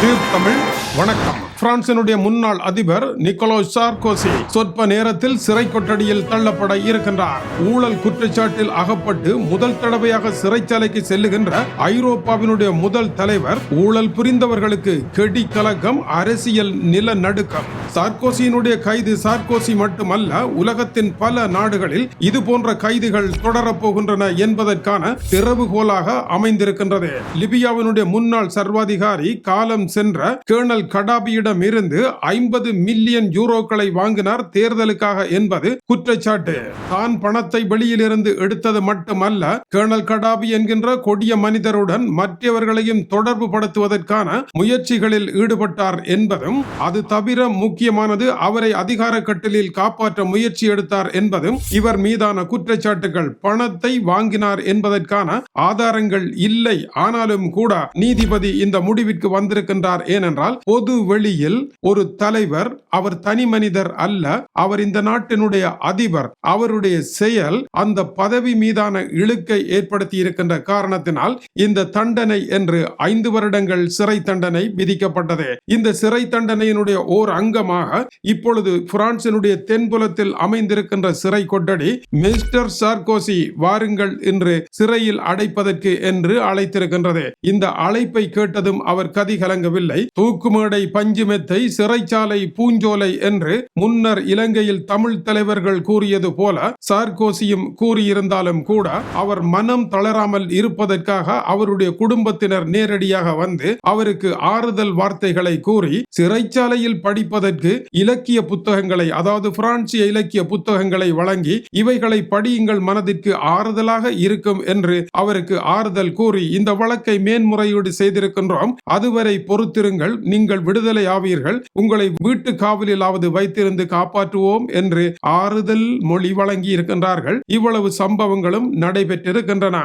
தீர் தமிழ் வணக்கம். பிரான்சினுடைய முன்னாள் அதிபர் நிக்கோலோ சார்கோசி சொற்ப நேரத்தில் சிறை கொட்டடியில் தள்ளப்பட இருக்கின்றார். ஊழல் குற்றச்சாட்டில் அகப்பட்டு முதல் தடவையாக சிறைச்சாலைக்கு செல்லுகின்ற ஐரோப்பாவினுடைய முதல் தலைவர் ஊழல் புரிந்தவர்களுக்கு கெடி கலக்கம் அரசியல் நிலநடுக்கம். சார்கோசியினுடைய கைது சார்கோசி மட்டுமல்ல உலகத்தின் பல நாடுகளில் இது போன்ற கைதுகள் தொடரப்போகின்றன என்பதற்கான திறவுகோலாக அமைந்திருக்கின்றது. லிபியாவினுடைய முன்னாள் சர்வாதிகாரி காலம் சென்ற கேர்னல் கடாபியிடம் இருந்து ஐம்பது மில்லியன் யூரோக்களை வாங்கினார் தேர்தலுக்காக என்பது குற்றச்சாட்டு. தான் பணத்தை வெளியிலிருந்து எடுத்தது மட்டுமல்ல கேர்னல் கடாபி என்கின்ற கொடிய மனிதருடன் மற்றவர்களையும் தொடர்பு படுத்துவதற்கான முயற்சிகளில் ஈடுபட்டார் என்பதும் அது தவிர முக்கியமானது அவரை அதிகார கட்டிலில் காப்பாற்ற முயற்சி எடுத்தார் என்பதும் இவர் மீதான குற்றச்சாட்டுகள். பணத்தை வாங்கினார் என்பதற்கான ஆதாரங்கள் இல்லை. ஆனாலும் கூட நீதிபதி இந்த முடிவிற்கு வந்திருக்கின்றார். ஏனென்றால் பொது வெளியில் ஒரு தலைவர் அவர் தனி மனிதர் அல்ல அவர் இந்த நாட்டினுடைய அதிபர் அவருடைய செயல் அந்த பதவி மீதான இழுக்கை ஏற்படுத்தி இருக்கின்ற காரணத்தினால் இந்த தண்டனை என்று ஐந்து வருடங்கள் சிறை தண்டனை விதிக்கப்பட்டது. இந்த சிறை தண்டனையினுடைய ஓர் அங்கமாக இப்பொழுது பிரான்சினுடைய தென்புலத்தில் அமைந்திருக்கின்ற சிறை கொட்டடி மிஸ்டர் சார்கோசி வாருங்கள் என்று சிறையில் அடைப்பதற்கு என்று அழைத்திருக்கின்றது. இந்த அழைப்பை கேட்டதும் அவர் கதி கலங்கவில்லை. தூக்குமேடை பஞ்சு மெத்தை சிறைச்சாலை பூஞ்சோலை என்று முன்னர் இலங்கையில் தமிழ் தலைவர்கள் கூறியது போல சார்கோசியும் கூறியிருந்தாலும் கூட அவர் மனம் தளராமல் இருப்பதற்காக அவருடைய குடும்பத்தினர் நேரடியாக வந்து அவருக்கு ஆறுதல் வார்த்தைகளை கூறி சிறைச்சாலையில் படிப்பதற்கு இலக்கிய புத்தகங்களை அதாவது பிரான்சிய இலக்கிய புத்தகங்களை வழங்கி இவைகளை படியுங்கள் மனதிற்கு ஆறுதலாக இருக்கும் என்று அவருக்கு ஆறுதல் கூறி இந்த வழக்கை மேன்முறையீடு செய்திருக்கின்றோம். அதுவரை பொறுத்திருங்கள். நீங்கள் விடுதலை ஆவீர்கள் உங்களை வீட்டு காவலிலாவது வைத்திருந்து காப்பாற்றுவோம் என்று ஆறுதல் மொழி வழங்கி இருக்கின்றார்கள் இவ்வளவு சம்பவங்களும் நடைபெற்றிருக்கின்றன.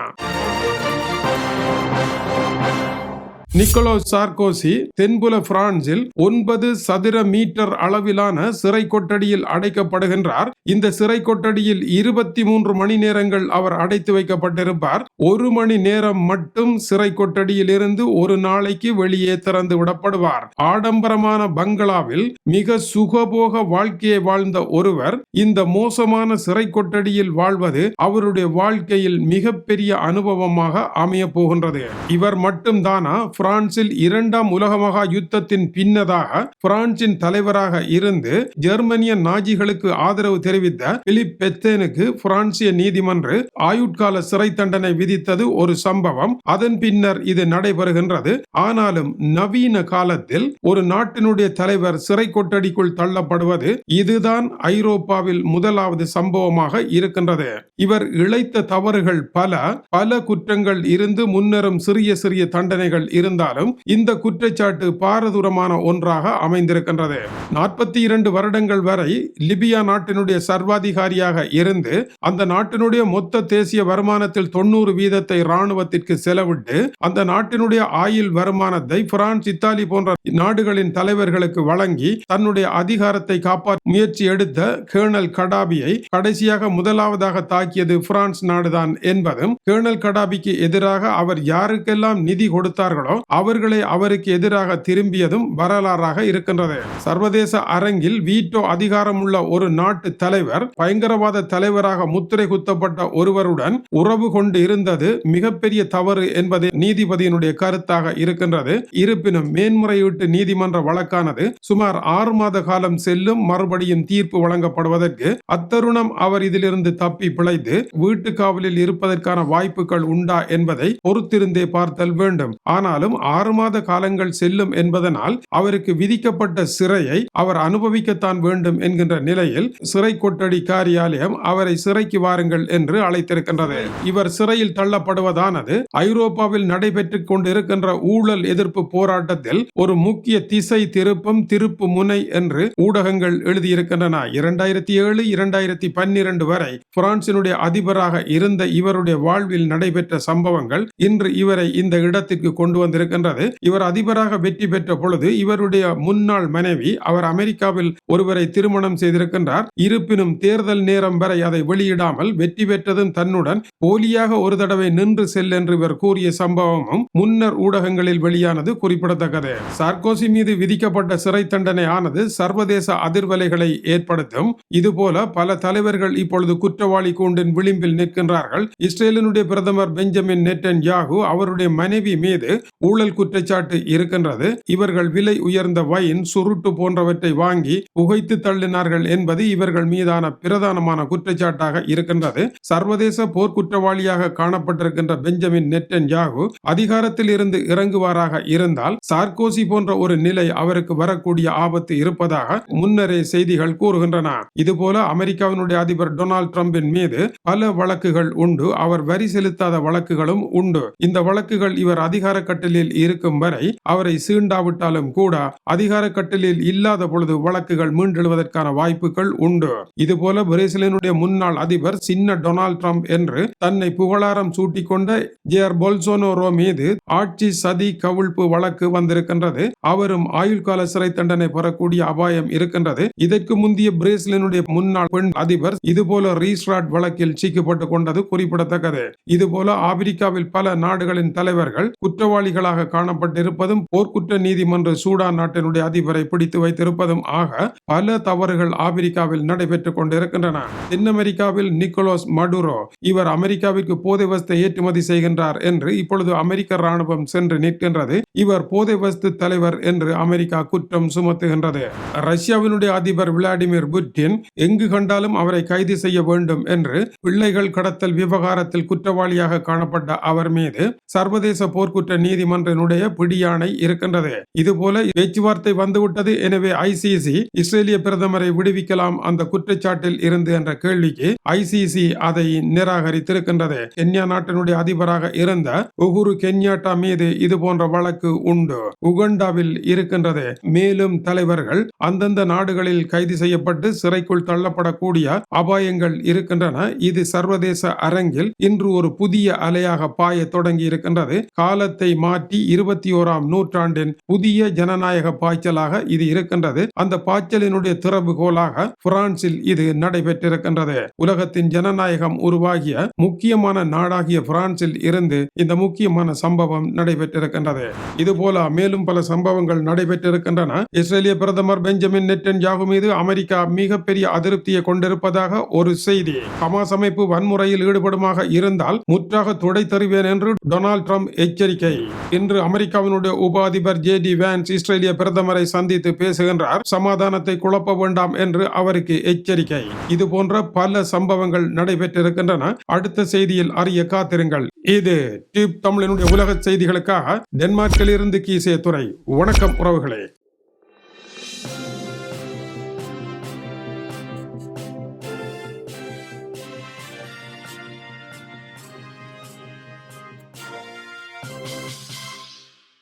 நிக்கோலோ சார்கோசி தென்புல பிரான்சில் ஒன்பது சதுர மீட்டர் அளவிலான சிறை கொட்டடியில் அடைக்கப்படுகின்றார். இந்த சிறை கொட்டடியில் இருபத்தி மூன்று மணி நேரங்கள் அவர் அடைத்து வைக்கப்பட்டிருப்பார். ஒரு மணி நேரம் மட்டும் சிறை கொட்டடியில் இருந்து ஒரு நாளைக்கு வெளியே திறந்து விடப்படுவார். ஆடம்பரமான பங்களாவில் மிக சுகபோக வாழ்க்கையை வாழ்ந்த ஒருவர் இந்த மோசமான சிறை கொட்டடியில் வாழ்வது அவருடைய வாழ்க்கையில் மிகப்பெரிய அனுபவமாக அமைய போகின்றது. இவர் மட்டும்தானா? பிரான்சில் இரண்டாம் உலக மகா யுத்தத்தின் பின்னதாக பிரான்சின் தலைவராக இருந்து ஜெர்மனிய நாஜிகளுக்கு ஆதரவு தெரிவித்த பிலிப் பெத்தேனுக்கு பிரான்சிய நீதிமன்ற ஆயுட்கால சிறை தண்டனை விதித்தது ஒரு சம்பவம். அதன் பின்னர் இது நடைபெறுகின்றது. ஆனாலும் நவீன காலத்தில் ஒரு நாட்டினுடைய தலைவர் சிறை கொட்டடிக்குள் தள்ளப்படுவது இதுதான் ஐரோப்பாவில் முதலாவது சம்பவமாக இருக்கின்றது. இவர் இழைத்த தவறுகள் பல பல குற்றங்கள் இருந்து முன்னரும் சிறிய சிறிய தண்டனைகள் இருந்து இருந்தாலும் இந்த குற்றச்சாட்டு பாரதூரமான ஒன்றாக அமைந்திருக்கின்றது. நாற்பத்தி இரண்டு வருடங்கள் வரை லிபியா நாட்டினுடைய சர்வாதிகாரியாக இருந்து அந்த நாட்டினுடைய மொத்த தேசிய வருமானத்தில் தொண்ணூறு வீதத்தை ராணுவத்திற்கு செலவிட்டு அந்த நாட்டினுடைய ஆயில் வருமானத்தை பிரான்ஸ் இத்தாலி போன்ற நாடுகளின் தலைவர்களுக்கு வழங்கி தன்னுடைய அதிகாரத்தை காப்பாற்ற முயற்சி எடுத்த கேர்னல் கடாபியை கடைசியாக முதலாவதாக தாக்கியது பிரான்ஸ் நாடுதான் என்பதும் கேர்னல் கடாபிக்கு எதிராக அவர் யாருக்கெல்லாம் நிதி கொடுத்தார்களோ அவர்களை அவருக்கு எதிராக திரும்பியதும் வரலாறாக இருக்கின்றது. சர்வதேச அரங்கில் வீட்டோ அதிகாரமுள்ள ஒரு நாட்டு தலைவர் பயங்கரவாத தலைவராக முத்திரை குத்தப்பட்ட ஒருவருடன் உறவு கொண்டு இருந்தது மிகப்பெரிய தவறு என்பது நீதிபதியினுடைய கருத்தாக இருக்கின்றது. இருப்பினும் மேன்முறையீட்டு நீதிமன்ற வழக்கானது சுமார் ஆறு மாத காலம் செல்லும் மறுபடியும் தீர்ப்பு வழங்கப்படுவதற்கு அத்தருணம் அவர் இதிலிருந்து தப்பி பிழைத்து வீட்டு காவலில் இருப்பதற்கான வாய்ப்புகள் உண்டா என்பதை பொறுத்திருந்தே பார்த்தல் வேண்டும். ஆனாலும் ஆறு மாத காலங்கள் செல்லும் என்பதனால் அவருக்கு விதிக்கப்பட்ட சிறையை அவர் அனுபவிக்கத்தான் வேண்டும் என்கின்ற நிலையில் சிறை கொட்டடி காரியாலயம் அவரை சிறைக்கு வாருங்கள் என்று அழைத்திருக்கின்றது. இவர் சிறையில் தள்ளப்படுவதானது ஐரோப்பாவில் நடைபெற்றுக் கொண்டிருக்கின்ற ஊழல் எதிர்ப்பு போராட்டத்தில் ஒரு முக்கிய திசை திருப்பம் திருப்பு முனை என்று ஊடகங்கள் எழுதியிருக்கின்றன. இரண்டாயிரத்தி ஏழு இரண்டாயிரத்தி பன்னிரண்டு வரை பிரான்சினுடைய அதிபராக இருந்த இவருடைய வாழ்வில் நடைபெற்ற சம்பவங்கள் இன்று இவரை இந்த இடத்திற்கு கொண்டு வந்து வந்திருக்கின்றது. இவர் அதிபராக வெற்றி பெற்ற பொழுது இவருடைய முன்னாள் மனைவி அவர் அமெரிக்காவில் ஒருவரை திருமணம் செய்திருக்கின்றார். இருப்பினும் தேர்தல் நேரம் வரை அதை வெளியிடாமல் வெற்றி பெற்றதும் தன்னுடன் போலியாக ஒரு தடவை நின்று செல் என்று இவர் கூறிய சம்பவமும் முன்னர் ஊடகங்களில் வெளியானது குறிப்பிடத்தக்கது. சார்கோசி மீது விதிக்கப்பட்ட சிறை தண்டனை ஆனது சர்வதேச அதிர்வலைகளை ஏற்படுத்தும். இதுபோல பல தலைவர்கள் இப்பொழுது குற்றவாளி கூண்டின் விளிம்பில் நிற்கின்றார்கள். இஸ்ரேலினுடைய பிரதமர் பெஞ்சமின் நெட்டன் யாகு அவருடைய மனைவி மீது ஊழல் குற்றச்சாட்டு இருக்கின்றது. இவர்கள் விலை உயர்ந்த வைன் சுருட்டு போன்றவற்றை வாங்கி புகைத்து தள்ளினார்கள் என்பது இவர்கள் மீதான பிரதானமான குற்றச்சாட்டாக இருக்கின்றது. சர்வதேச போர்க்குற்ற குற்றவாளியாக காணப்பட்டிருக்கின்ற பெஞ்சமின் நெட்டன் யாகு அதிகாரத்தில் இருந்து இறங்குவாராக இருந்தால் சார்கோசி போன்ற ஒரு நிலை அவருக்கு வரக்கூடிய ஆபத்து இருப்பதாக முன்னரே செய்திகள் கூறுகின்றன. இதுபோல அமெரிக்காவினுடைய அதிபர் டொனால்ட் டிரம்பின் மீது பல வழக்குகள் உண்டு. அவர் வரி செலுத்தாத வழக்குகளும் உண்டு. இந்த வழக்குகள் இவர் அதிகார கட்டலில் இருக்கும் வரை அவரை சீண்டாவிட்டாலும் கூட அதிகார கட்டலில் இல்லாத பொழுது வழக்குகள் மீண்டெழுவதற்கான வாய்ப்புகள் உண்டு. இதுபோல பிரேசிலினுடைய முன்னாள் அதிபர் சின்ன டொனால்ட் ட்ரம்ப் என்று தன்னை புகழாரம் சூட்டிக்கொண்ட ஜே ஆர் பொல்சோனோரோ மீது ஆட்சி சதி கவிழ்ப்பு வழக்கு வந்திருக்கின்றது. அவரும் ஆயுள் கால சிறை தண்டனை பெறக்கூடிய அபாயம் இருக்கின்றது. இதற்கு முந்தைய பிரேசிலினுடைய முன்னாள் பெண் அதிபர் இதுபோல ரீஸ்ராட் வழக்கில் சிக்கப்பட்டுக் கொண்டது குறிப்பிடத்தக்கது. இதுபோல ஆப்பிரிக்காவில் பல நாடுகளின் தலைவர்கள் குற்றவாளிகளாக காணப்பட்டிருப்பதும் போர்க்குற்ற நீதிமன்ற சூடான் நாட்டினுடைய அதிபரை பிடித்து வைத்திருப்பதும் ஆக பல தவறுகள் ஆப்பிரிக்காவில் நடைபெற்றுக் கொண்டிருக்கின்றன. தென் அமெரிக்காவில் நிக்கோலோஸ் மடுரோ இவர் அமெரிக்க அமெரிக்காவிற்கு போதை வஸ்தை ஏற்றுமதி செய்கின்றார் என்று இப்பொழுது அமெரிக்க ராணுவம் சென்று நிற்கின்றது. இவர் போதை வஸ்து தலைவர் என்று அமெரிக்கா குற்றம் சுமத்துகின்றது. ரஷ்யாவினுடைய அதிபர் விளாடிமிர் புட்டின் எங்கு கண்டாலும் அவரை கைது செய்ய வேண்டும் என்று பிள்ளைகள் கடத்தல் விவகாரத்தில் குற்றவாளியாக காணப்பட்ட அவர் மீது சர்வதேச போர்க்குற்ற நீதிமன்றத்தினுடைய பிடியாணை இருக்கின்றது. இதுபோல பேச்சுவார்த்தை வந்துவிட்டது. எனவே ஐசிசி இஸ்ரேலிய பிரதமரை விடுவிக்கலாம் அந்த குற்றச்சாட்டில் இருந்து என்ற கேள்விக்கு ஐசிசி அதை நிராகரித்து நிராகரித்திருக்கின்றது கென்யா நாட்டினுடைய அதிபராக இருந்த உகுரு கென்யாட்டா மீது இது போன்ற வழக்கு உண்டு. உகண்டாவில் இருக்கின்றது. மேலும் தலைவர்கள் அந்தந்த நாடுகளில் கைது செய்யப்பட்டு சிறைக்குள் தள்ளப்படக்கூடிய அபாயங்கள் இருக்கின்றன. இது சர்வதேச அரங்கில் இன்று ஒரு புதிய அலையாக பாய தொடங்கி இருக்கின்றது. காலத்தை மாற்றி இருபத்தி ஓராம் நூற்றாண்டின் புதிய ஜனநாயக பாய்ச்சலாக இது இருக்கின்றது. அந்த பாய்ச்சலினுடைய திறவுகோலாக பிரான்சில் இது நடைபெற்றிருக்கின்றது. உலகத்தின் ஜனநாயகம் உருவாகிய முக்கியமான நாடாகிய பிரான்சில் இருந்து இந்த முக்கியமான சம்பவம் நடைபெற்றிருக்கின்றது. இதுபோல மேலும் பல சம்பவங்கள் நடைபெற்றிருக்கின்றன. இஸ்ரேலிய பிரதமர் பெஞ்சமின் நெட்டன் யாகு மீது அமெரிக்கா மிகப்பெரிய அதிருப்தியை கொண்டிருப்பதாக ஒரு செய்தி. ஹமாஸ் அமைப்பு வன்முறையில் ஈடுபடுமாக இருந்தால் முற்றாக துடை தருவேன் என்று டொனால்ட் ட்ரம்ப் எச்சரிக்கை. இன்று அமெரிக்காவினுடைய உப அதிபர் ஜே டி வேன்ஸ் இஸ்ரேலிய பிரதமரை சந்தித்து பேசுகின்றார். சமாதானத்தை குழப்ப வேண்டாம் என்று அவருக்கு எச்சரிக்கை. இது போன்ற பல சம்பவங்கள் நடைபெற்றிருக்கின்றன. அடுத்த செய்தியில் அறிய காத்திருங்கள். இது டியூப் தமிழனுடைய உலக செய்திகளுக்காக டென்மார்க்கில் இருந்து கீசே துறை வணக்கம் உறவுகளே.